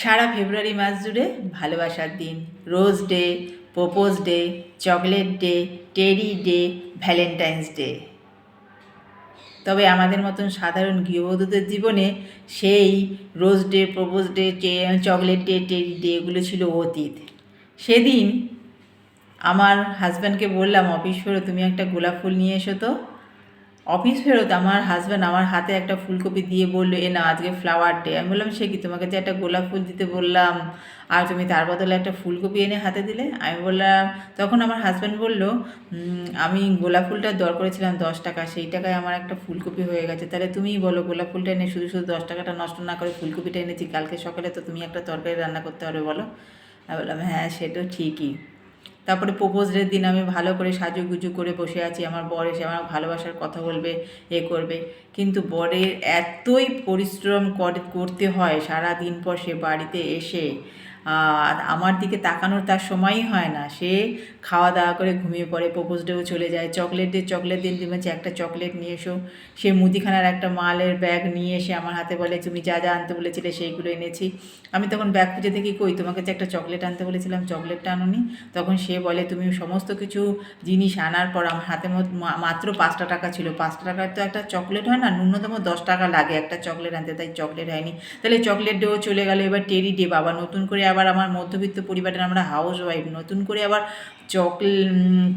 সারা ফেব্রুয়ারি মাস জুড়ে ভালোবাসার দিন। Rose day, propose day, chocolate day teddy day, valentine's day. তবে আমাদের মতন সাধারণ গৃহবধূদের জীবনে সেই rose day, propose day chocolate day teddy day এগুলো ছিল অতীত। সেদিন আমার হাজব্যান্ডকে বললাম, অফিস ফেরত তুমি একটা গোলাপ ফুল নিয়ে এসো তো। অফিস ফেরত আমার হাজব্যান্ড আমার হাতে একটা ফুলকপি দিয়ে বলল এ না আজকে ফ্লাওয়ার ডে আমি বললাম সে কি? তোমাকে যে একটা গোলাপ ফুল দিতে বললাম আর তুমি তার বদলে একটা ফুলকপি এনে হাতে দিলে? আমি বললাম তখন আমার হাজব্যান্ড বলল "উম, আমি গোলাপ ফুলটা দর করেছিলাম দশ টাকা সেই টাকায় আমার একটা ফুলকপি হয়ে গেছে। তাহলে তুমিই বলো গোলাপ ফুলটা এনে শুধু শুধু দশ টাকাটা নষ্ট না করে ফুলকপিটা এনেছি কালকে সকালে তো তুমি একটা তরকারি রান্না করতে পারবে বলো? আমি বললাম হ্যাঁ সেটা ঠিকই। তারপরে প্রোপোজ ডের দিন আমি ভালো করে সাজুগুজু করে বসে আছি, আমার বর এসে আমার ভালোবাসার কথা বলবে, এ করবে। কিন্তু বরের এতই পরিশ্রম করে- করতে হয় সারা দিন পর সে বাড়িতে এসে আর আমার দিকে তাকানোর তার সময়ই হয় না। সে খাওয়া দাওয়া করে ঘুমিয়ে পড়ে প্রপোজ ডেও চলে যায়, চকলেট ডে চকলেট দিন বলছে একটা চকলেট নিয়ে এসো। সে মুদিখানার একটা মালের ব্যাগ নিয়ে এসে আমার হাতে বলে, তুমি যা যা আনতে বলেছিলে সেইগুলো এনেছি। আমি তখন ব্যাগ খুঁজে দেখি, কই, তোমাকে যে একটা চকলেট আনতে বলেছিলাম, চকলেটটা আনোনি? তখন সে বলে, তুমি সমস্ত কিছু জিনিস আনার পর আমার হাতে মাত্র পাঁচটা টাকা ছিল। পাঁচটা টাকার তো একটা চকলেট হয় না, ন্যূনতম দশ টাকা লাগে একটা চকলেট আনতে, তাই চকলেট হয়নি। তাহলে চকলেট ডেও চলে গেল, এবার টেরি ডে, বাবা নতুন করে আবার আমার মধ্যবিত্ত পরিবারের আমরা হাউস ওয়াইফ নতুন করে আবার চকলে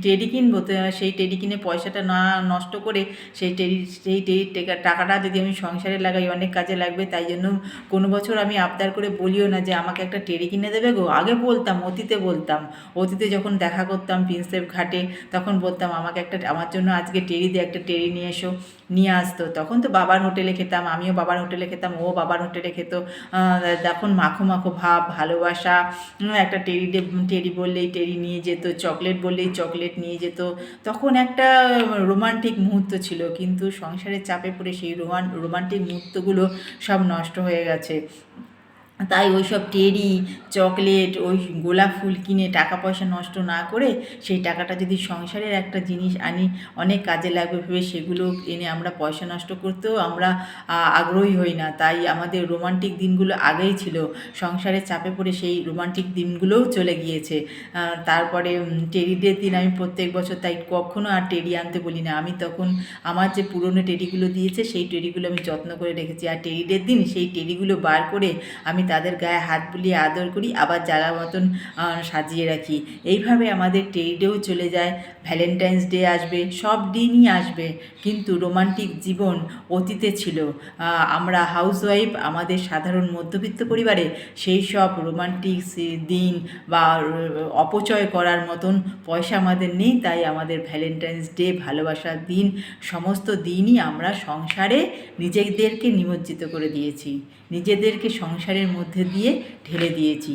টেরি কিনবো। তো সেই টেরি কিনে পয়সাটা না, নষ্ট করে সেই টেরি সেই টেকা- টাকাটা যদি আমি সংসারে লাগাই, অনেক কাজে লাগবে, তাই জন্য কোনো বছর আমি আবদার করে বলিও না যে আমাকে একটা টেরি কিনে দেবে গো। আগে বলতাম, অতীতে বলতাম। অতীতে যখন দেখা করতাম প্রিন্সেপ ঘাটে, তখন বলতাম, আমাকে একটা, আমার জন্য আজকে টেরি দিয়ে একটা টেরি নিয়ে এসো। নিয়ে আসতো। তখন তো বাবার হোটেলে খেতাম, আমিও বাবার হোটেলে খেতাম, ও বাবার হোটেলে খেত। তখন মাখো মাখো ভাব, ভালোবাসা একটা টেরি টেরি বললেই টেরি নিয়ে যেত, চকলেট বললেই চকলেট নিয়ে যেত। তখন একটা রোমান্টিক মুহূর্ত ছিল, কিন্তু সংসারের চাপে পড়ে সেই রোমান, রোমান্টিক মুহূর্তগুলো সব নষ্ট হয়ে গেছে। তাই ওই সব টেরি চকলেট ওই গোলাপ ফুল কিনে টাকা পয়সা নষ্ট না করে সেই টাকাটা যদি সংসারের একটা জিনিস আনি অনেক কাজে লাগবে ভেবে সেগুলো এনে আমরা পয়সা নষ্ট করতেও আমরা আগ্রহী হই না। তাই আমাদের রোমান্টিক দিনগুলো আগেই ছিল। সংসারের চাপে পড়ে সেই রোমান্টিক দিনগুলোও চলে গিয়েছে। তারপরে উম, টেরি ডের দিন আমি প্রত্যেক বছর তাই কখনো আর টেরি আনতে বলি না। আমি তখন আমার যে পুরনো টেরিগুলো দিয়েছে সেই টেরিগুলো আমি যত্ন করে রেখেছি। আর টেরি ডের দিন সেই টেরিগুলো বার করে আমি তাদের গায়ে হাত বুলিয়ে আদর করি, আবার জায়গা মতন সাজিয়ে রাখি। এইভাবে আমাদের টেরি ডেও চলে যায়, ভ্যালেন্টাইন্স ডে আসবে, সব দিনই আসবে। কিন্তু রোমান্টিক জীবন অতীতে ছিল। আমরা হাউসওয়াইফ, আমাদের সাধারণ মধ্যবিত্ত পরিবারে সেই সব রোমান্টিক দিন বা অপচয় করার মতন পয়সা আমাদের নেই, তাই আমাদের ভ্যালেন্টাইন্স ডে ভালোবাসার দিন, সমস্ত দিনই আমরা সংসারে নিজেদেরকে নিমজ্জিত করে দিয়েছি। নিজেদেরকে সংসারের মধ্যে দিয়ে ঢেলে দিয়েছি।